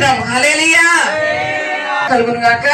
స్తోత్రం హలేలియా కలుగును గాక.